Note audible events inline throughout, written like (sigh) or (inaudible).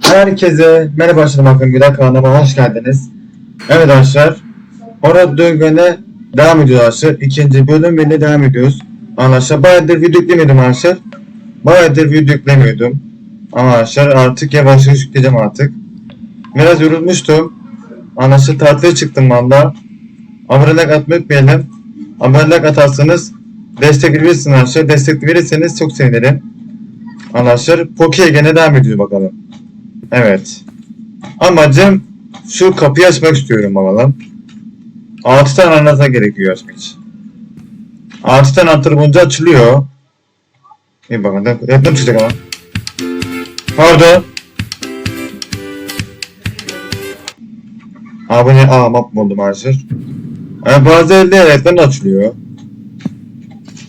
Herkese merhaba arkadaşlar bakın bir kanalıma hoş geldiniz. Evet arkadaşlar Horror döngüne devam ediyoruz arkadaşlar. İkinci bölüm ile devam ediyoruz. Arkadaşlar bayağıdır video yüklemiyordum arkadaşlar. Bayağıdır video yüklemiyordum. Ama arkadaşlar artık yavaş yavaş yükleyeceğim artık. Biraz yorulmuştum. Arkadaşlar tatile çıktım valla. Abonelik atmayı unutmayalım. Abonelik atarsanız destek verirsiniz arkadaşlar. Destek verirseniz çok sevinirim. Arkadaşlar Poke'ye gene devam ediyoruz bakalım. Evet. Amacım şu kapıyı açmak istiyorum bakalım. 6 tane anahtar gerekiyor açmak için. 6 tane anahtar bulunca açılıyor. İyi bakalım. Hepten çıkacak ama. Pardon. Abone A map oldu maalesef. Yani bazı elde da açılıyor.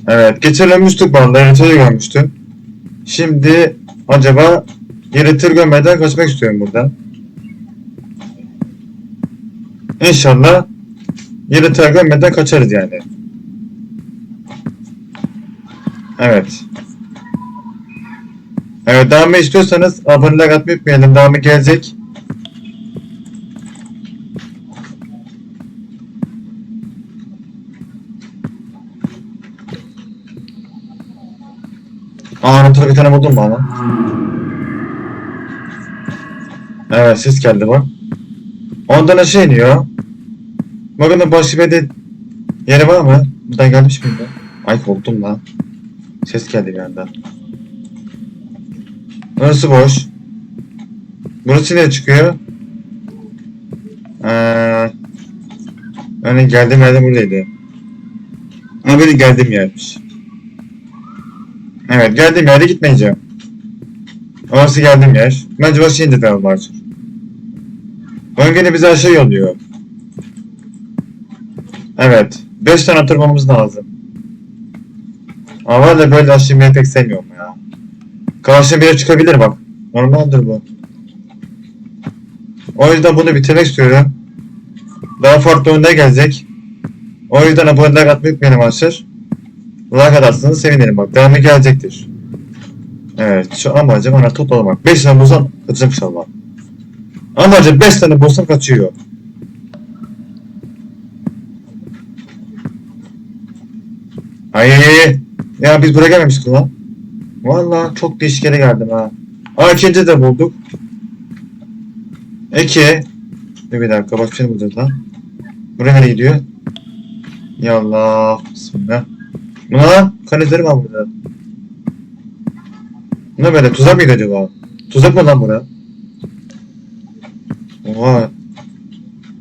Evet. Geçen ölmüştük bana. Haritayı görmüştüm. Şimdi acaba yaratır görmeden kaçmak istiyorum buradan. İnşallah yaratır görmeden kaçarız yani. Evet. Evet devamı istiyorsanız abonelik atmayı unutmayalım. Devamı gelecek. Aa bir tane buldum bana. Evet ses geldi bak. Ondan aşağı iniyor. Bakın başka bir de yeri var mı? Buradan gelmiş miydi? Ay korktum lan. Ses geldi bir anda. Burası boş. Burası nereye çıkıyor? Ee, yani geldiğim yerde buradaydı. Ama benim geldiğim yermiş. Evet geldiğim yerde gitmeyeceğim. Orası geldiğim yer. Bence başı indi tamam var. Oyun gene bizi aşağı yolluyor. Evet. 5 tane oturmamız lazım. Ama var da böyle inmeyi pek sevmiyorum ya. Karşıya biri çıkabilir bak. Normaldir bu. O yüzden bunu bitirmek istiyorum. Daha farklı oyunda gelecek. O yüzden abonelik atmayı unutmayın arkadaşlar. Like atarsanız sevinirim bak. Devamı gelecektir. Evet şu amacım ana toplamak. 5 tane bulsam kaçacak Amacım 5 tane bulsam kaçıyor. Ay. Ya biz buraya gelmemiştik lan. Valla çok değişik yere geldim ha. Aa ikinci de bulduk. Eki. Bir dakika bak şimdi bulacağız lan. Buraya nereye gidiyor? Yallah. Bismillah. Bu ne lan? Kanetleri var burada. Bu ne böyle? Tuzak mıydı acaba? Tuzak mı lan bura? Oha.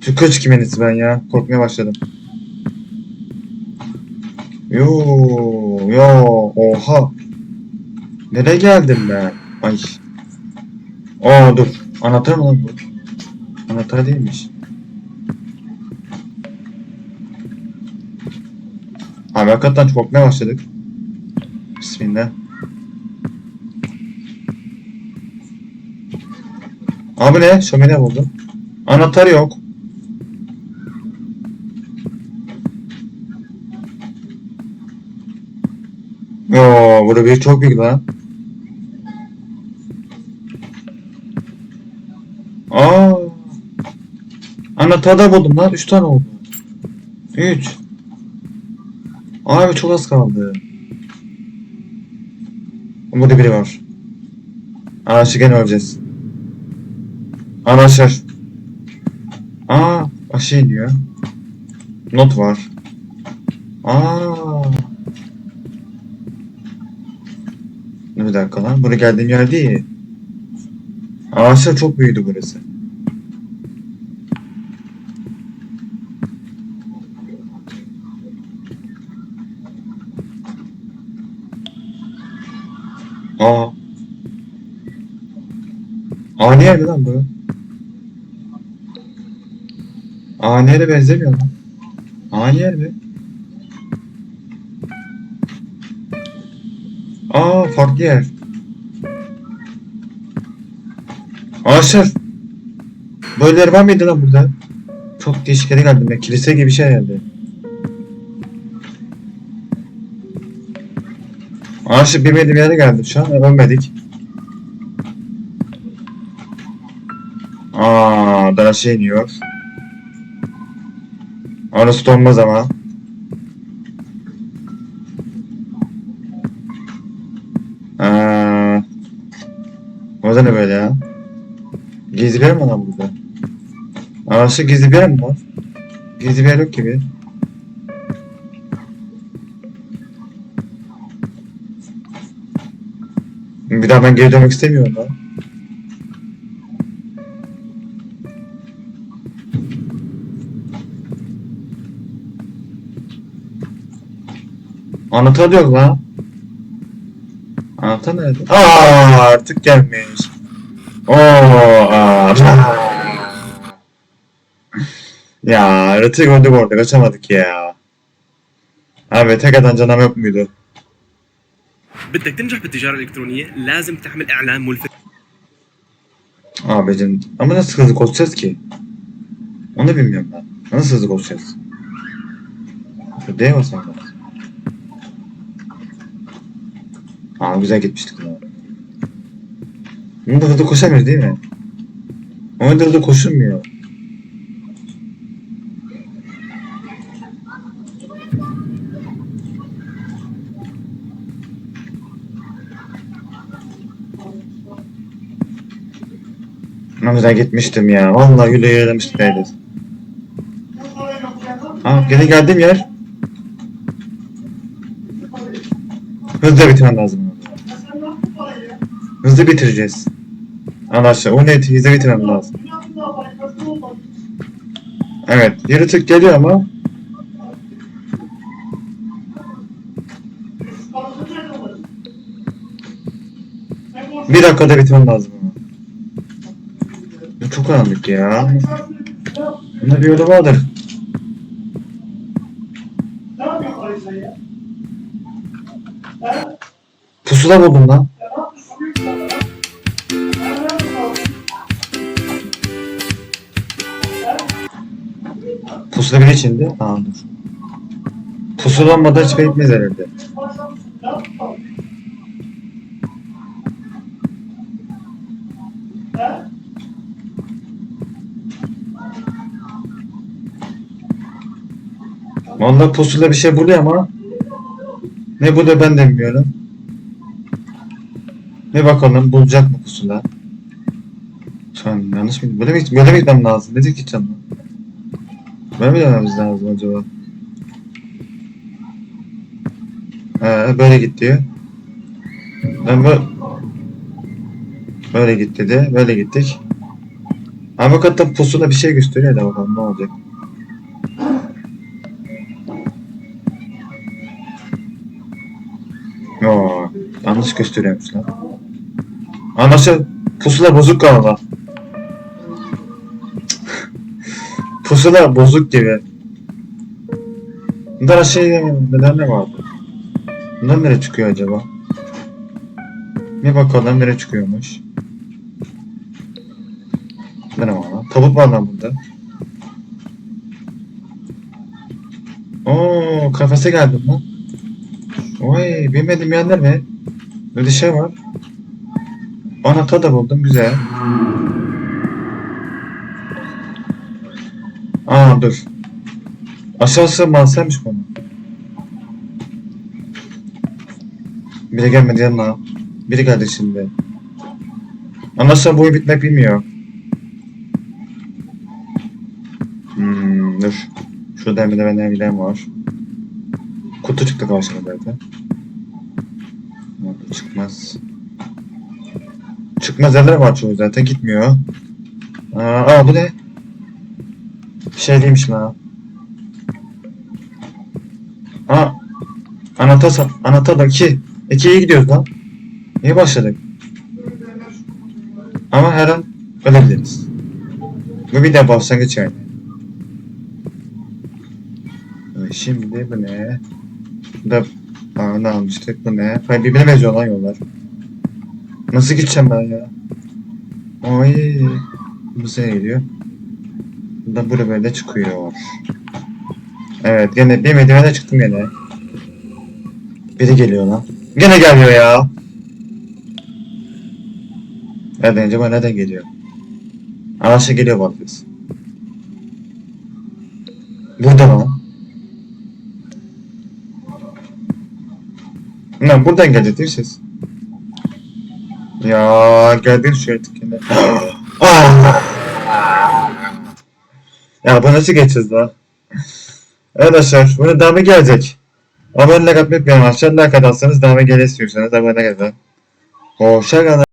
Şu kaç kimenisi ben ya. Korkmaya başladım. Yo yo oha. Nereye geldim ben? Ay. Aa dur. Anahtar mı lan bu? Anahtar değilmiş. Abi hakikaten korkmaya başladık. Bismillah. Abi ne? Şömine buldum. Anahtar yok. Yo, burada bir çok büyük lan. Aa. Anahtar da buldum lan. 3 tane oldu. 3. Abi çok az kaldı. Burada biri var. Araçı gene öleceğiz. Araçlar. Aa, aşağı iniyor. Not var. Aa. Bir dakika lan. Buraya geldiğim yer değil. Ağaçlar çok büyüdü burası. Aa. Yer mi lan bu? Ani yere benzemiyor lan. Ani yer mi? Aa farklı yer. Ağaçlar. Böyle yer var mıydı lan burada? Çok değişik yere geldim ya. Kilise gibi bir şey geldi. Ağaçlar bilmediğim yere geldim şu an. Ölmedik. Aa, daha şey iniyor. Orası da olmaz ama. Aa, o da ne böyle ya? Gizli bir yer mi lan burada? Arası gizli bir yer mi var? Gizli bir yer yok gibi. Bir daha ben geri dönmek istemiyorum lan. Anahtar yok lan. Anahtar nerede? Aa artık gelmiş. Oo aa. (laughs) ya Rıtı gördük orada kaçamadık ya. Abi tek atan canım yok muydu? بدك تنجح بالتجارة الإلكترونية لازم تعمل إعلان ملفت Abicim ama nasıl hızlı koşacağız ki? Onu bilmiyorum ben. Nasıl hızlı koşacağız? Şu D'ye basmam Aa güzel gitmiştik lan. Bunda hızlı koşamıyoruz değil mi? Oyunda hızlı koşulmuyor. Ne güzel gitmiştim ya. Vallahi güle yaramıştık neydi. Ha gene geldiğim yer. Hızlı bitirmem lazım. Hızlı bitireceğiz. Anlaşıldı. O net hızlı bitirmem lazım. Evet. Yaratık geliyor ama. Bir dakikada bitirmem lazım. Bu çok karanlık ya. Bunda bir yolu vardır. Pusula buldum lan. Pusula bir içinde. Aa dur. Pusula olmadan hiç bitmez herhalde. Vallahi pusula bir şey buluyor ama ne buluyor ben de bilmiyorum. Ne bakalım bulacak mı pusula? An yanlış mı? Böyle mi, böyle mi gitmem lazım? Ne gideceğim lan? Böyle mi dönmemiz lazım acaba? Ee, böyle git diyor. Ben böyle... Böyle git dedi. Böyle gittik. Ama hakikaten pusula bir şey gösteriyor da bakalım ne olacak. Yo, yanlış gösteriyormuş lan. Nasıl? Pusula bozuk galiba. Pusula bozuk gibi. Bunlar şey neden ne vardı? Bunlar nereye çıkıyor acaba? Bir bakalım nereye çıkıyormuş. Ne var? Tavuk var lan burada. Oo kafese geldim lan. Oy bilmediğim yerler mi? Böyle şey var. Anahtar da buldum güzel. Aa dur. Aşağısı malsaymış konu. Biri gelmedi yanına. Biri geldi şimdi. Anlaşılan bu oyun bitmek bilmiyor. Hmm, dur. Şurada bir de benden bilen var. Kutu çıktı karşıma. Orada çıkmaz. Çıkmaz yerler var çoğu zaten gitmiyor. Aa, aa bu ne? Şey değilmiş lan. Aa. Anahtar, anahtar da 2. 2'ye gidiyoruz lan. Niye başladık? Ama her an ölebiliriz. Bu bir de başlangıç yani. Şimdi bu ne? Bu da Aa, ne almıştık bu ne? Hayır birbirine benziyor lan yollar. Nasıl gideceğim ben ya? Oy. Bu sene geliyor. Da buraya böyle çıkıyor. Evet gene bir merdivene çıktım gene. Biri geliyor lan. Gene geliyor ya. Nereden acaba nereden geliyor? Araçla geliyor bak biz. Burada mı? Ne buradan geldi değil siz? Ya geldin şu etkine. (gasps) Ah! Ya bu nasıl geçeceğiz lan? Arkadaşlar bunu devamı gelecek. Abone olmayı unutmayın arkadaşlar. Like atarsanız devamı gelesiyorsanız abone olun. Hoşça kalın.